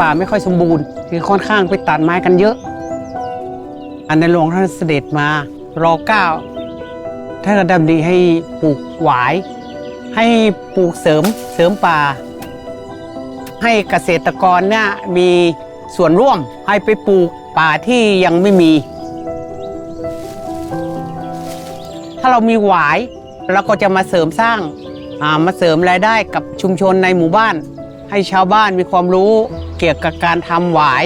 ป่าไม่ค่อยสมบูรณ์คือค่อนข้างไปตัดไม้กันเยอะ อันในหลวงท่านเสด็จมารอเก้าท่านก็ดำริให้ปลูกหวาย ให้ปลูกเสริมเสริมป่า ให้เกษตรกรเนี่ยมีส่วนร่วมให้ไปปลูกป่าที่ยังไม่มี ถ้าเรามีหวายเราก็จะมาเสริมสร้างามาเสริมรายได้กับชุมชนในหมู่บ้าน ให้ชาวบ้านมีความรู้เกี่ยวกับการทำหวาย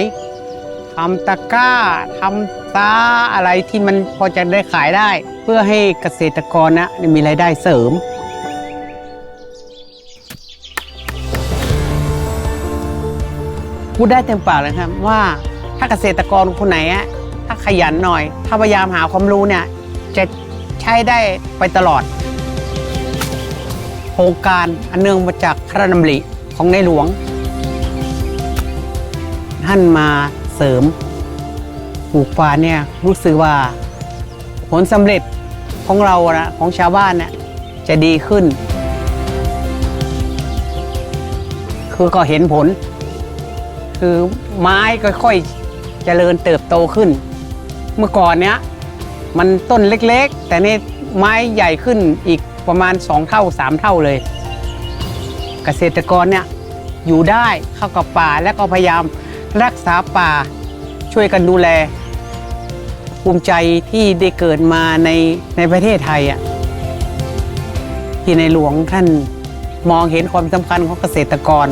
ทำตะกร้าทำซาอะไรที่มันพอจะได้ขายได้ เพื่อให้เกษตรกรนะมีรายได้เสริม พูดได้เต็มปากเลยครับว่าถ้าเกษตรกรคนไหนอะถ้าขยันหน่อย ถ้าพยายามหาความรู้เนี่ยจะใช้ได้ไปตลอดโครงการอันเนื่องมาจากพระราชดำริ ของในหลวง ท่านมาเสริมปลูกป่าเนี่ยรู้สึกว่าผลสำเร็จของเรานะของชาวบ้านเนี่ยจะดีขึ้น คือก็เห็นผล คือไม้ค่อยๆเจริญเติบโตขึ้น เมื่อก่อนเนี้ยมันต้นเล็กๆ แต่นี่ไม้ใหญ่ขึ้นอีกประมาณ 2 เท่า 3 เท่าเลย เกษตรกรเนี่ยอยู่ได้เข้ากับป่าและก็พยายามรักษาป่าช่วยกันดูแล ภูมิใจที่ได้เกิดมาในในประเทศไทยอะที่ในหลวงท่านมองเห็นความสำคัญของเกษตรกร